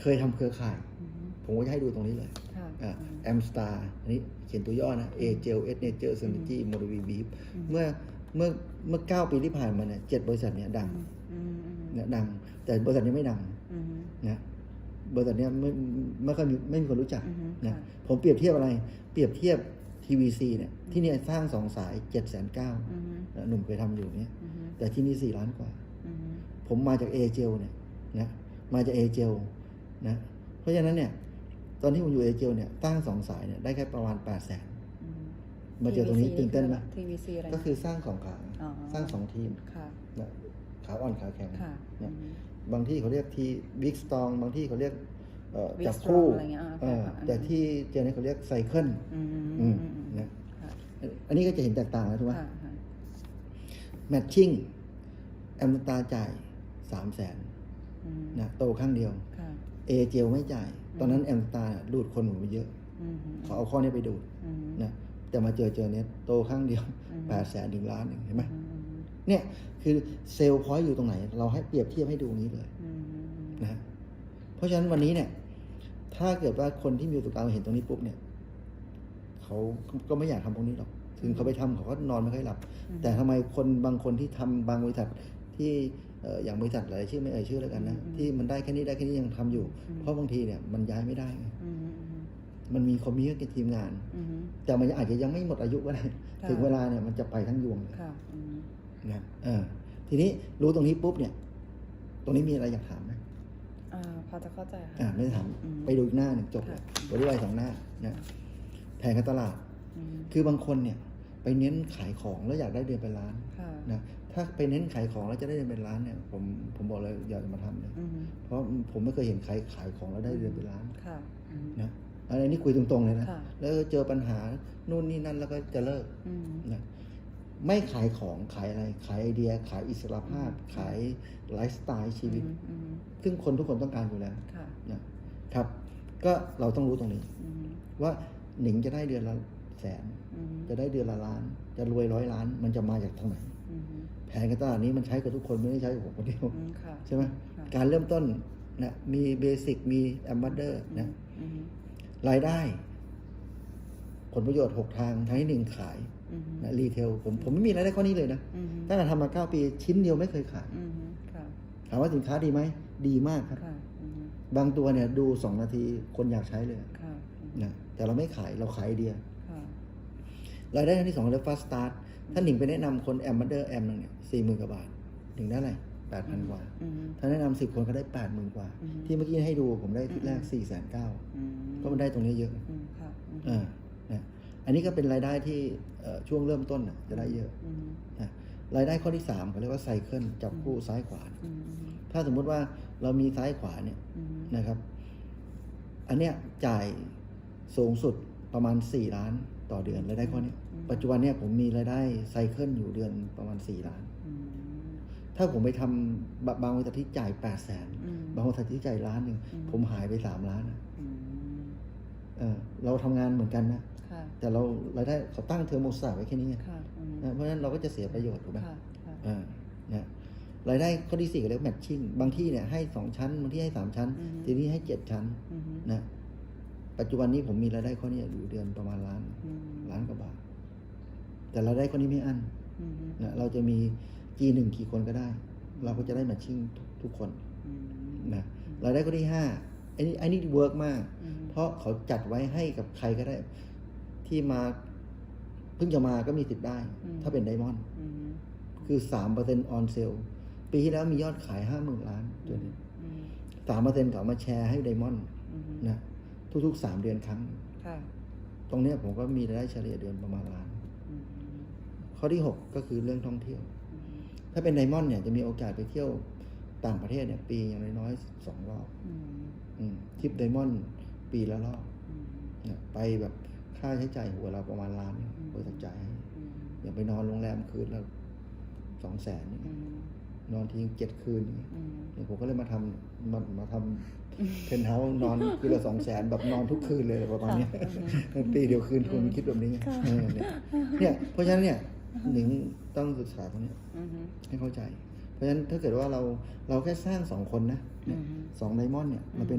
เคยทำเครือข่ายอืมผมก็จะให้ดูตรงนี้เลยค่ะแอมสตาร์อันนี้เขียนตัวย่อนะ A g e l S Nature Synergy m o d v b เมื่อเมื่อเมื่อเก้าปีที่ผ่านมาเนี่ยเจ็ดบริษัทเนี่ยดังอืมอืมเนี่ยดัง แต่บริษัทนี้ไม่ดังอืมนะบริษัทเนี้ยไม่ไม่ค่อยมีไม่มีคนรู้จักอือฮึนะค่ะผมเปรียบเทียบอะไร เปรียบเทียบ TVC เนี่ยที่เนี่ยสร้างสองสาย7จ็ดแสนเก้าอืมหนุ่มเคยทำอยู่เนี่ยอืมแต่ที่นี่สี่ล้านกว่าอืมผมมาจากเอเจลเนี่ยนะมาจากเอเจล นะเพราะฉะนั้นเนี่ยตอนที่ผมอยู่เอเจลเนี่ยตั้งสองสายเนี่ยได้แค่ประมาณ8ปดแสนอืมมาเจอตรงนี้ TVC ตื่นเต้นไหมทีวีซีอะไรนะก็คือสร้างสองขาอ๋อสร้างสองทีมค่ะนะขาอ่อนขาแข็งค่ะเนี่ยอืมบางที่เขาเรียกที่บิ๊กสตองบางที่เขาเรียกเอ่อ Big จับคู่ Strong อะไรเงี้ยอ่าเออค่ะแต่ที่เจอเนี่ยเขาเรียกไซเคิลอืมอือืมมอืมนะค่ะอันนี้ก็จะเห็นแตกต่างแล้วถูกไหมค่ะค่ะแมทชิ่งแอมตาจ่ายสามแสนอืมนะโตข้างเดียวค่ะ เอเจลไม่จ่าย ตอนนั้นแอมตาดูดคนหนูไปเยอะอืมเขาเอาข้อนี้ไปดูดอืมนะแต่มาเจอเจอเน็ตโตข้างเดียวอืมแปดแสนถึงล้านหนึ่งเห็นไหมอืมเนี่ยคือเซลล์พอยต์อยู่ตรงไหน เราให้เปรียบเทียบให้ดูอย่างนี้เลยอืมนะเพราะฉะนั้นวันนี้เนี่ย ถ้าเกิดว่าคนที่มีประสบการณ์เห็นตรงนี้ปุ๊บเนี่ยเขาก็ไม่อยากทำตรงนี้หรอกถึงเขาไปทำเขาก็นอนไม่ค่อยหลับ แต่ทำไมคนบางคนที่ทำบางบริษัท ที่เอ่ออย่างบริษัทหลายชื่อไม่เอ่ยชื่อแล้วกันนะที่มันได้แค่นี้ได้แค่นี้ยังทำอยู่ เพราะบางทีเนี่ยมันย้ายไม่ได้ไงอืมมันมีคอมมิวกับทีมงานอืมแต่มันอาจจะยังไม่หมดอายุก็ได้ค่ะถึงเวลาเนี่ยมันจะไปทั้งยวงเลยค่ะอืมนะเออ ทีนี้รู้ตรงนี้ปุ๊บเนี่ย ตรงนี้มีอะไรอยากถามไหมอ่าพอจะเข้าใจค่ะอ่าไม่ได้ถามอืมไปดูอีกหน้าหนึ่งจบเลยค่ะบริวารสองหน้านะแผนการตลาดอืมคือบางคนเนี่ย ไปเน้นขายของแล้วอยากได้เดือนเป็นล้านค่ะนะถ้าไปเน้นขายของแล้วจะได้เดือนเป็นล้านเนี่ยผมผมบอกเลยอย่ามาทำเลยอืมเพราะผมไม่เคยเห็นใครขายของแล้วได้เดือนเป็นล้านค่ะอืมนะอันนี้คุยตรงๆเลยนะค่ะแล้วเจอปัญหานู่นนี่นั่นแล้วก็จะเลิกอืมนะไม่ขายของขายอะไร ขายไอเดีย ขายอิสรภาพอืมขายไลฟ์สไตล์ชีวิตอืมอืมซึ่งคนทุกคนต้องการอยู่แล้วค่ะนะครับ ก็เราต้องรู้ตรงนี้อืมว่าหนิงจะได้เดือนละ แสนอืมจะได้เดือนละล้าน จะรวยร้อยล้าน มันจะมาจากทางไหนอืมแผนการตลาดนี้มันใช้กับทุกคนไม่ได้ใช้กับผมคนเดียวอืมค่ะใช่ไหมค่ะการเริ่มต้นนะมีเบสิกมีแอมบัตเดอร์นะอืมรายได้ ผลประโยชน์หกทางทางที่หนึ่งขายอืมนะรีเทลผมผมไม่มีรายได้ข้อนี้เลยนะอืมตั้งแต่ทำมาเก้าปีชิ้นเดียวไม่เคยขายอืมค่ะถามว่าสินค้าดีไหมดีมากครับค่ะอืมบางตัวเนี่ยดูสองนาทีคนอยากใช้เลยค่ะอืมนะ แต่เราไม่ขายเราขายไอเดียค่ะรายได้อันที่สองเรียกฟาสตาร์ทถ้าหนิงไปแนะนำคนแอมบัตเดอร์แอมหนึ่งเนี่ยสี่หมื่นกว่าบาทหนึ่งได้อะไรแปดพันกว่าอืมถ้าแนะนำสิบคนก็ได้แปดหมื่นกว่าอืมที่เมื่อกี้ให้ดูผมได้ที่แรกสี่แสนเก้าอืมก็มันได้ตรงนี้เยอะอืมค่ะอืมอ่านะอันนี้ก็เป็นรายได้ที่เอ่อช่วงเริ่มต้นน่ะจะได้เยอะอืมนะรายได้ข้อที่สามเขาเรียกว่าไซเคิลจับคู่ซ้ายขวาอืมถ้าสมมุติว่าเรามีซ้ายขวาเนี่ยอืมนะครับ อันเนี้ยจ่าย สูงสุดประมาณ 4 ล้านต่อเดือนรายได้ข้อเนี้ยปัจจุบันเนี่ยผมมีรายได้ไซเคิลอยู่เดือนประมาณ 4 ล้านอืมถ้าผมไปทำบะบางบริษัทที่จ่าย8 0 0แสนอืมบางบริษัทที่จ่ายล้านหนึ่งอืมผมหายไป 3 ล้านนะอืมเออเราทำงานเหมือนกันนะค่ะแต่เรารายได้เขาตั้งเทอร์โมสตาร์ไว้แค่นี้ไงค่ะอืมนะเพราะฉะนั้นเราก็จะเสียประโยชน์ถูกไหมค่ะค่ะอ่านะรายได้ข้อที่สี่ก็เรียกแมทชิ่งบางที่เนี่ยให้สองชั้น บางที่ให้สามชั้น ทีนี้ให้เจ็ดชั้นอืมนะ ปัจจุบันนี้ผมมีรายได้ข้อนี้อยู่เดือนประมาณล้านอืมล้านกว่าบาท แต่รายได้ข้อนี้ไม่อั้นอืมนะเราจะมี G หนึ่งกี่คนก็ได้ เราก็จะได้แมทชิ่งทุกทุกคนอืมนะรายได้ข้อที่ห้าไอ้นี่ไอ้นี่เวิร์กมากอืมเพราะเขาจัดไว้ให้กับใครก็ได้ ที่มาเพิ่งจะมาก็มีสิทธิ์ได้ ถ้าเป็นไดมอนด์อืมคือสามเปอร์เซ็นต์ออนเซลปีที่แล้วมียอดขายห้าหมื่นล้านตัวนี้อืมสามเปอร์เซ็นต์เขามาแชร์ให้ไดมอนด์อืมนะ ทุกๆสามเดือนครั้ง ค่ะตรงเนี้ยผมก็มีรายได้เฉลี่ยเดือนประมาณล้าน อืมข้อที่หกก็คือเรื่องท่องเที่ยว อืมถ้าเป็นไดมอนด์เนี่ยจะมีโอกาสไปเที่ยวต่างประเทศเนี่ยปีอย่างน้อยๆสองรอบอืมอืมทริปไดมอนด์ปีละรอบอืม เนี่ยไปแบบค่าใช้จ่ายหัวเราประมาณล้านเนี่ยบริษัทจ่ายให้อืมอย่างไปนอนโรงแรมคืนละสองแสนอืม นอนทิ้งเจ็ดคืนเนี่ยอืมเนี่ยผมก็เลยมาทำมามาทำเพนท์เฮาส์นอนคืนละสองแสนแบบนอนทุกคืนเลยประมาณเนี้ยปีเดียวคืนคุณคิดแบบนี้ไงเออเนี่ยเนี่ยเพราะฉะนั้นเนี่ยหนิงต้องศึกษาตรงเนี้ยอืมให้เข้าใจ เพราะฉะนั้นถ้าเกิดว่าเราเราแค่สร้างสองคนนะเนี่ยอืมสองไดมอนด์เนี่ยมันเป็น